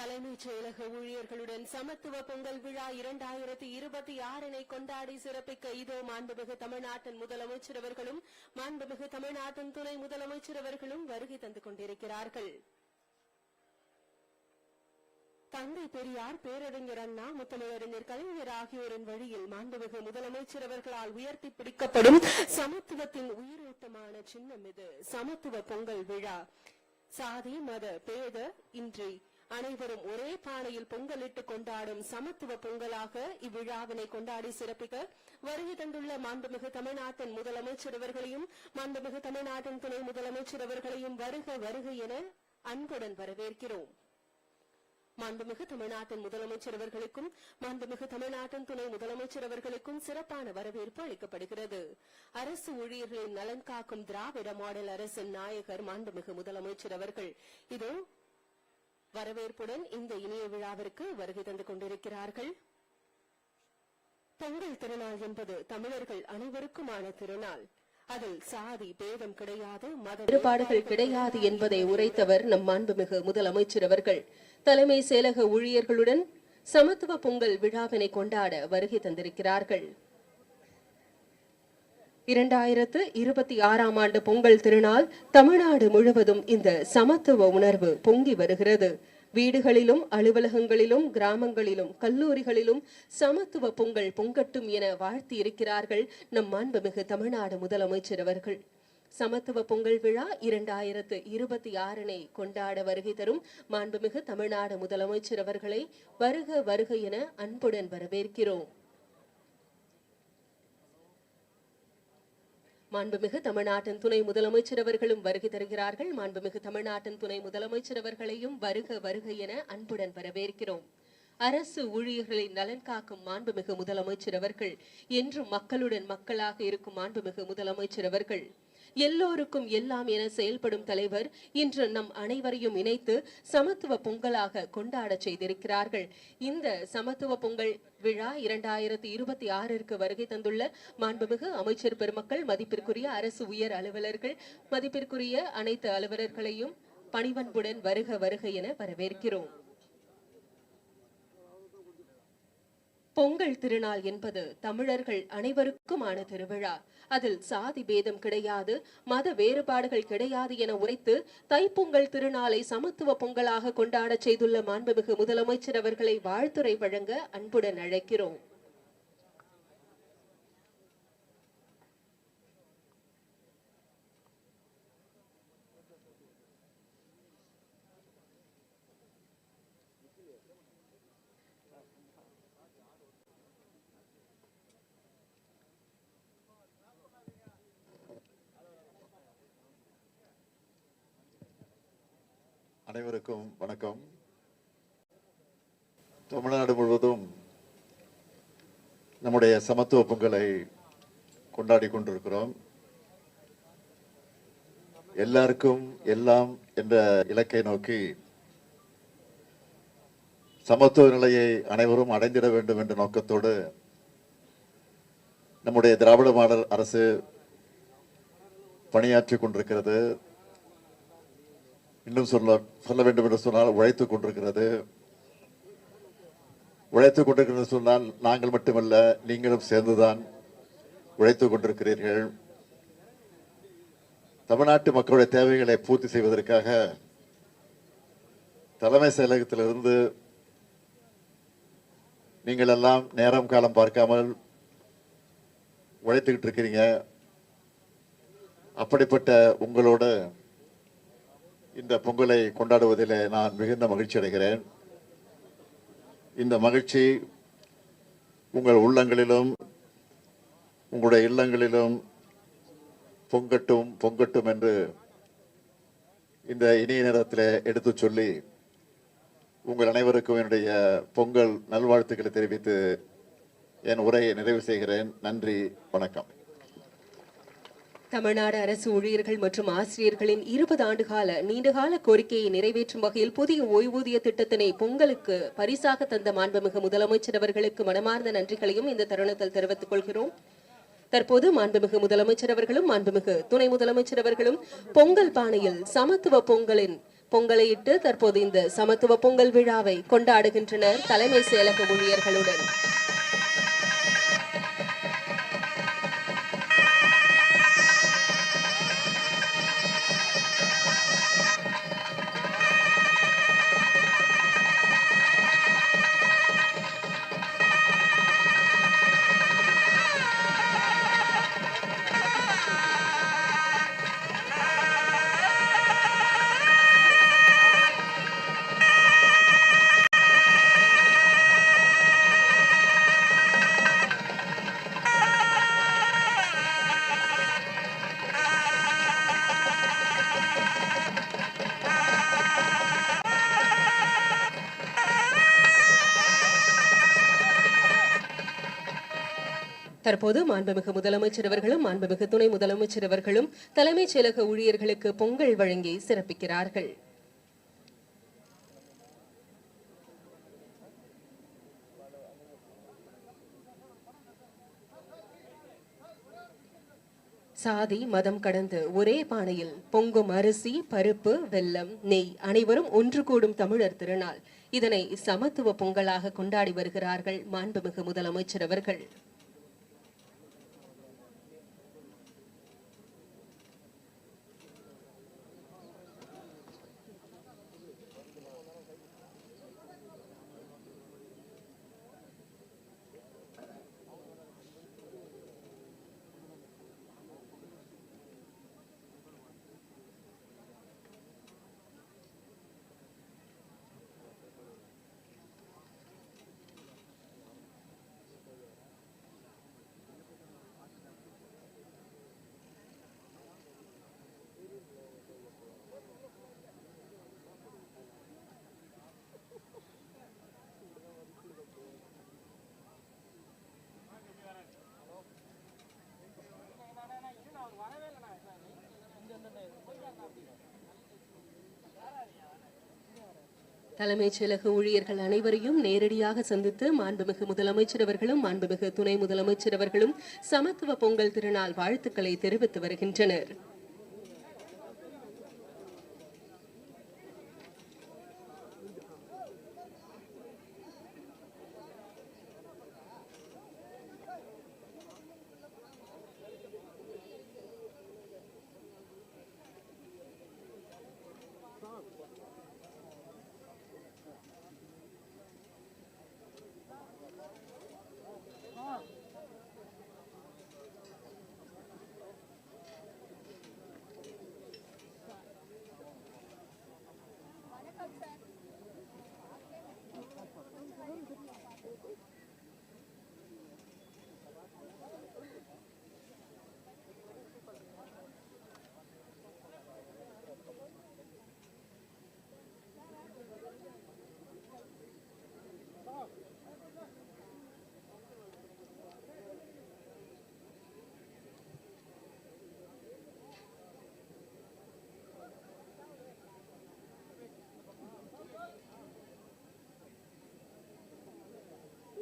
தலைமைச் செயலக ஊழியர்களுடன் சமத்துவ பொங்கல் விழா இரண்டாயிரத்தி இருபத்தி ஆறினை கொண்டாடி சிறப்பிக்க இதோ மாண்புமிகு தமிழ்நாட்டின் முதலமைச்சர் அவர்களும் மாண்புமிகு தமிழ்நாட்டின் துணை முதலமைச்சர் அவர்களும் வருகை தந்து கொண்டிருக்கிறார்கள். தந்தை பெரியார் பேரறிஞர் அண்ணா முத்தமிழறிஞர் கலைஞர் ஆகியோரின் வழியில் மாண்புமிகு முதலமைச்சர் அவர்களால் உயர்த்தி பிடிக்கப்படும் சமத்துவத்தின் உயிரோட்டமான சின்னம் இது. சமத்துவ பொங்கல் விழா. சாதி மத பேத இன்றி அனைவரும் ஒரே பானையில் பொங்கலிட்டு கொண்டாடும் சமத்துவ பொங்கலாக இவ்விழாவினை கொண்டாடி சிறப்பிக்க வருகை தந்துள்ள மாண்புமிகு தமிழ்நாட்டின் முதலமைச்சர் அவர்களையும் மாண்புமிகு தமிழ்நாட்டின் துணை முதலமைச்சர் அவர்களையும் வருக வருக என அன்புடன் வரவேற்கிறோம். மாண்புமிகு தமிழ்நாட்டின் முதலமைச்சர் அவர்களுக்கும் மாண்புமிகு தமிழ்நாட்டின் துணை முதலமைச்சர் அவர்களுக்கும் சிறப்பான வரவேற்பு அளிக்கப்படுகிறது. அரசு ஊழியர்களின் நலன் காக்கும் திராவிட மாடல் அரசின் நாயகர் மாண்புமிகு முதலமைச்சர் அவர்கள். இதோ வரவேற்புடன் இந்த இனிய விழாவிற்கு வருகை தந்து கொண்டிருக்கிறார்கள். பொங்கல் திருநாள் என்பது தமிழர்கள் அனைவருக்குமான திருநாள். அதில் சாதி பேதம் கிடையாது மத வேறுபாடுகள் கிடையாது என்பதை உரைத்தவர் நம் மாண்புமிகு முதலமைச்சர் அவர்கள். தலைமை செயலக ஊழியர்களுடன் சமத்துவ பொங்கல் விழாவினை கொண்டாட வருகை தந்திருக்கிறார்கள். இரண்டாயிரத்து இருபத்தி ஆறாம் ஆண்டு பொங்கல் திருநாள் தமிழ்நாடு முழுவதும் இந்த சமத்துவ உணர்வு பொங்கி வருகிறது. வீடுகளிலும் அலுவலகங்களிலும் கிராமங்களிலும் கல்லூரிகளிலும் சமத்துவ பொங்கல் பொங்கட்டும் என வாழ்த்தி இருக்கிறார்கள் நம் மாண்புமிகு தமிழ்நாடு முதலமைச்சர் அவர்கள். சமத்துவ பொங்கல் விழா இரண்டாயிரத்து இருபத்தி ஆறினை கொண்டாட வருகை தரும் மாண்புமிகு தமிழ்நாடு முதலமைச்சர் அவர்களை வருக வருக என அன்புடன் வரவேற்கிறோம். மாண்புமிகு தமிழ்நாட்டின் துணை முதலமைச்சர் அவர்களும் வருகை தருகிறார்கள். மாண்புமிகு தமிழ்நாட்டின் துணை முதலமைச்சர் அவர்களையும் வருக வருக என அன்புடன் வரவேற்கிறோம். அரசு ஊழியர்களின் நலன் காக்கும் மாண்புமிகு முதலமைச்சர் அவர்கள். என்றும் மக்களுடன் மக்களாக இருக்கும் மாண்புமிகு முதலமைச்சர் அவர்கள். எல்லோருக்கும் எல்லாம் என செயல்படும் தலைவர் இன்று நம் அனைவரையும் இணைத்து சமத்துவ பொங்கலாக கொண்டாட செய்திருக்கிறார்கள். இந்த சமத்துவ பொங்கல் விழா இரண்டாயிரத்தி இருபத்தி ஆறிற்கு வருகை தந்துள்ள மாண்புமிகு அமைச்சர் பெருமக்கள் மதிப்பிற்குரிய அரசு உயர் அலுவலர்கள் மதிப்பிற்குரிய அனைத்து அலுவலர்களையும் பணிவன்புடன் வருக வருக என வரவேற்கிறோம். பொங்கல் திருநாள் என்பது தமிழர்கள் அனைவருக்குமான திருவிழா. அதில் சாதி பேதம் கிடையாது மத வேறுபாடுகள் கிடையாது என உரைத்து தைப்பொங்கல் திருநாளை சமத்துவ பொங்கலாக கொண்டாடச் செய்துள்ள மாண்புமிகு முதலமைச்சர் அவர்களை வாழ்த்துரை வழங்க அன்புடன் அழைக்கிறோம். அனைவருக்கும் வணக்கம். தமிழ்நாடு முழுவதும் நம்முடைய சமத்துவ பொங்கலை கொண்டாடி கொண்டிருக்கிறோம். எல்லாருக்கும் எல்லாம் என்ற இலக்கை நோக்கி சமத்துவ நிலையை அனைவரும் அடைந்திட வேண்டும் என்ற நோக்கத்தோடு நம்முடைய திராவிட மாடல் அரசு பணியாற்றி கொண்டிருக்கிறது. இன்னும் சொல்ல சொல்ல வேண்டும் என்று சொன்னால் உழைத்துக் கொண்டிருக்கிறது. உழைத்துக் கொண்டிருக்கிறது சொன்னால் நாங்கள் மட்டுமல்ல நீங்களும் சேர்ந்துதான் உழைத்துக் கொண்டிருக்கிறீர்கள். தமிழ்நாட்டு மக்களுடைய தேவைகளை பூர்த்தி செய்வதற்காக தலைமை செயலகத்திலிருந்து நீங்கள் எல்லாம் நேரம் காலம் பார்க்காமல் உழைத்துக்கிட்டு இருக்கிறீங்க. அப்படிப்பட்ட உங்களோட இந்த பொங்கலை கொண்டாடுவதில் நான் மிகுந்த மகிழ்ச்சி அடைகிறேன். இந்த மகிழ்ச்சி உங்கள் உள்ளங்களிலும் உங்களுடைய இல்லங்களிலும் பொங்கட்டும் பொங்கட்டும் என்று இந்த இனிய நேரத்தில் எடுத்துச் சொல்லி உங்கள் அனைவருக்கும் என்னுடைய பொங்கல் நல்வாழ்த்துக்களை தெரிவித்து என் உரையை நிறைவு செய்கிறேன். நன்றி வணக்கம். தமிழ்நாடு அரசு ஊழியர்கள் மற்றும் ஆசிரியர்களின் இருபது ஆண்டுகால நீண்டகால கோரிக்கையை நிறைவேற்றும் வகையில் புதிய ஓய்வூதிய திட்டத்தினை பொங்கலுக்கு பரிசாக தந்த மாண்புமிகு முதலமைச்சர் அவர்களுக்கு மனமார்ந்த நன்றிகளையும் இந்த தருணத்தில் தெரிவித்துக் கொள்கிறோம். தற்போது மாண்புமிகு முதலமைச்சர் அவர்களும் மாண்புமிகு துணை முதலமைச்சர் அவர்களும் பொங்கல் பானையில் சமத்துவ பொங்கலின் பொங்கலையிட்டு தற்போது இந்த சமத்துவ பொங்கல் விழாவை கொண்டாடுகின்றனர் தலைமை செயலக ஊழியர்களுடன். தற்போது மாண்புமிகு முதலமைச்சர் அவர்களும் மாண்புமிகு துணை முதலமைச்சர் அவர்களும் தலைமைச் செயலக ஊழியர்களுக்கு பொங்கல் வழங்கி சிறப்பிக்கிறார்கள். சாதி மதம் கடந்து ஒரே பானையில் பொங்கும் அரிசி பருப்பு வெல்லம் நெய் அனைவரும் ஒன்று கூடும் தமிழர் திருநாள். இதனை சமத்துவ பொங்கலாக கொண்டாடி வருகிறார்கள் மாண்புமிகு முதலமைச்சர் அவர்கள். தலைமைச் செயலக ஊழியர்கள் அனைவரையும் நேரடியாக சந்தித்து மாண்புமிகு முதலமைச்சர் அவர்களும் மாண்புமிகு துணை முதலமைச்சர் அவர்களும் சமத்துவ பொங்கல் திருநாள் வாழ்த்துக்களை தெரிவித்து வருகின்றனர்.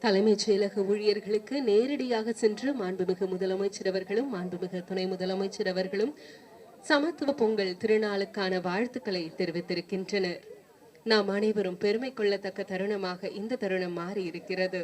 தலைமைச் செயலக ஊழியர்களுக்கு நேரடியாக சென்று மாண்புமிகு முதலமைச்சர் அவர்களும் மாண்புமிகு துணை முதலமைச்சர் அவர்களும் சமத்துவ பொங்கல் திருநாளுக்கான வாழ்த்துக்களை தெரிவித்திருக்கின்றனர். நாம் அனைவரும் பெருமை கொள்ளத்தக்க தருணமாக இந்த தருணம் மாறி இருக்கிறது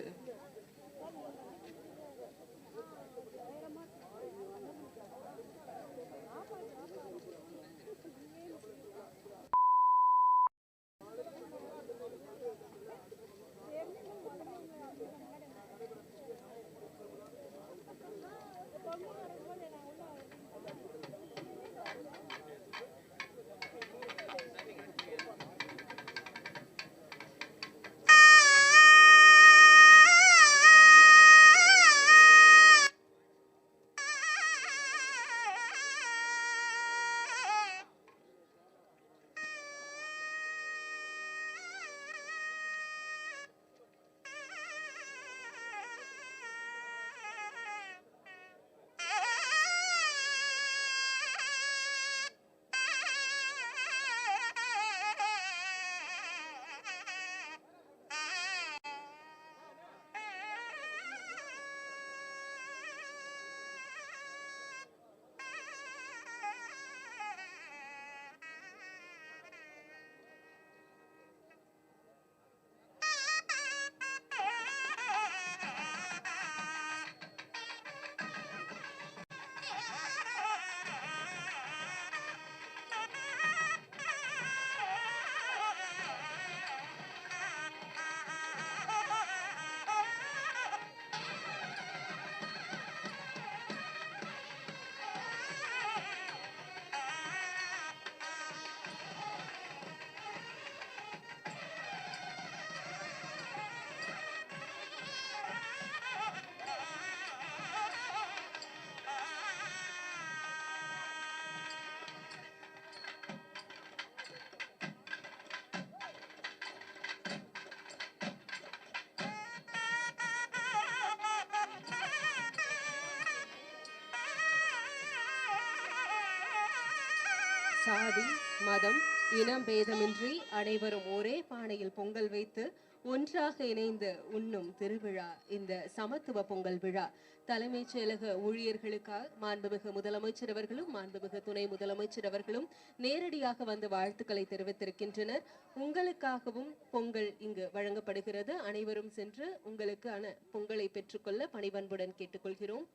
சாதி மதம் இனம் பேதமின்றி அனைவரும் ஒரே பானையில் பொங்கல் வைத்து ஒன்றாக இணைந்து உண்ணும் திருவிழா இந்த சமத்துவ பொங்கல் விழா. தலைமைச் செயலக ஊழியர்களுக்காக மாண்புமிகு முதலமைச்சர் அவர்களும் மாண்புமிகு துணை முதலமைச்சர் அவர்களும் நேரடியாக வந்து வாழ்த்துக்களை தெரிவித்திருக்கின்றனர். உங்களுக்காகவும் பொங்கல் இங்கு வழங்கப்படுகிறது. அனைவரும் சென்று உங்களுக்கான பொங்கலை பெற்றுக்கொள்ள பணிவன்புடன் கேட்டுக்கொள்கிறோம்.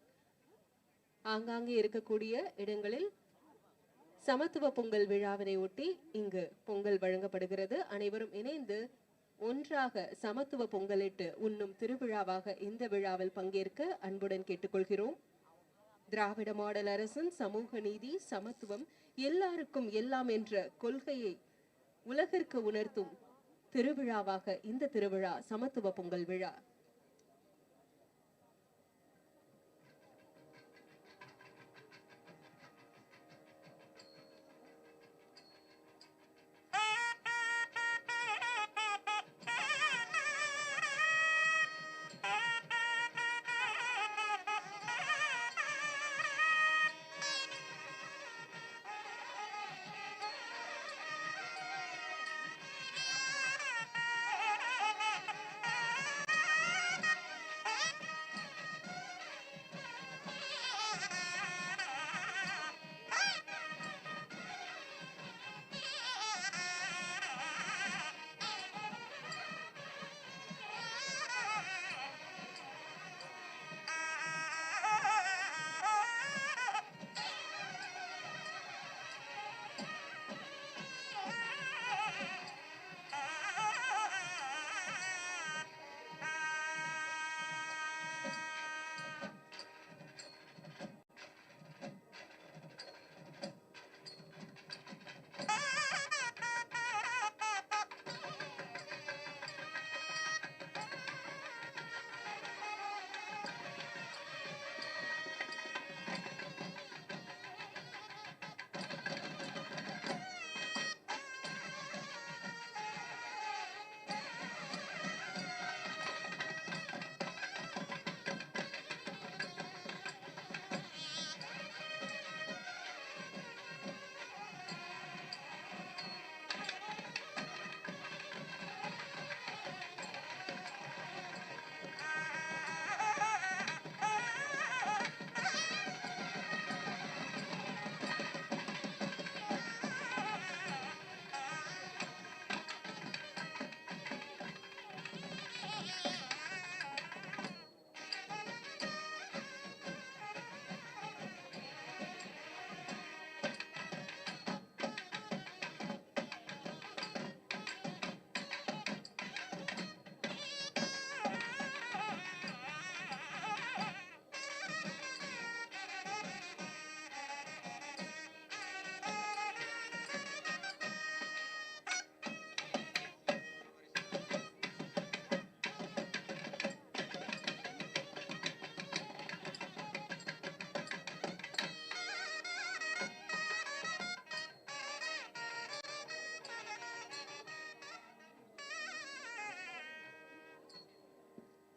ஆங்காங்கே இருக்கக்கூடிய இடங்களில் சமத்துவ பொங்கல் விழாவினை ஒட்டி இங்கு பொங்கல் வழங்கப்படுகிறது. அனைவரும் இணைந்து ஒன்றாக சமத்துவ பொங்கலிட்டு உண்ணும் திருவிழாவாக இந்த விழாவில் பங்கேற்க அன்புடன் கேட்டுக்கொள்கிறோம். திராவிட மாடல் அரசின் சமூக நீதி சமத்துவம் எல்லாருக்கும் எல்லாம் என்ற கொள்கையை உலகிற்கு உணர்த்தும் திருவிழாவாக இந்த திருவிழா சமத்துவ பொங்கல் விழா.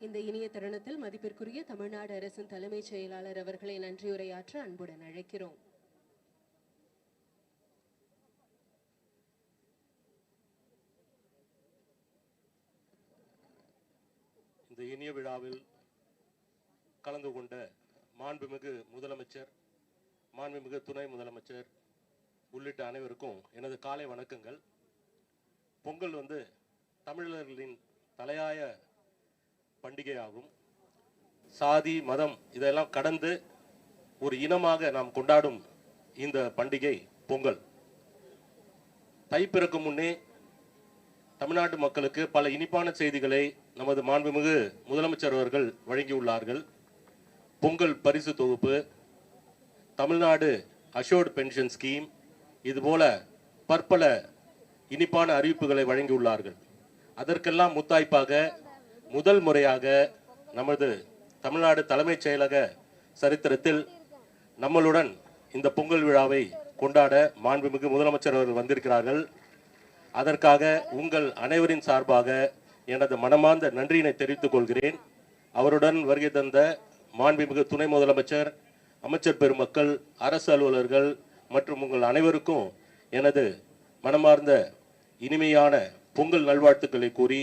இந்த இனிய தருணத்தில் மதிப்பிற்குரிய தமிழ்நாடு அரசின் தலைமைச் செயலாளர் அவர்களை நன்றியுரையாற்ற அன்புடன் அழைக்கிறோம். இந்த இனிய விழாவில் கலந்து கொண்ட மாண்புமிகு முதலமைச்சர் மாண்புமிகு துணை முதலமைச்சர் உள்ளிட்ட அனைவருக்கும் எனது காலை வணக்கங்கள். பொங்கல் வந்து தமிழர்களின் தலையாய பண்டிகையாகும். சாதி மதம் இதெல்லாம் கடந்து ஒரு இனமாக நாம் கொண்டாடும் இந்த பண்டிகை பொங்கல். தை பிறக்கும் முன்னே தமிழ்நாட்டு மக்களுக்கு பல இனிப்பான செய்திகளை நமது மாண்புமிகு முதலமைச்சர் அவர்கள் வழங்கியுள்ளார்கள். பொங்கல் பரிசு தொகுப்பு தமிழ்நாடு அஷோர்டு பென்ஷன் ஸ்கீம் இதுபோல பற்பல இனிப்பான அறிவிப்புகளை வழங்கியுள்ளார்கள். அதற்கெல்லாம் முத்தாய்ப்பாக முதல் முறையாக நமது தமிழ்நாடு தலைமைச் செயலக சரித்திரத்தில் நம்மளுடன் இந்த பொங்கல் விழாவை கொண்டாட மாண்புமிகு முதலமைச்சர் அவர்கள் வந்திருக்கிறார்கள். அதற்காக உங்கள் அனைவரின் சார்பாக எனது மனமார்ந்த நன்றியினை தெரிவித்துக் கொள்கிறேன். அவருடன் வருகை தந்த மாண்புமிகு துணை முதலமைச்சர் அமைச்சர் பெருமக்கள் அரசு அலுவலர்கள் மற்றும் உங்கள் அனைவருக்கும் எனது மனமார்ந்த இனிமையான பொங்கல் நல்வாழ்த்துக்களை கூறி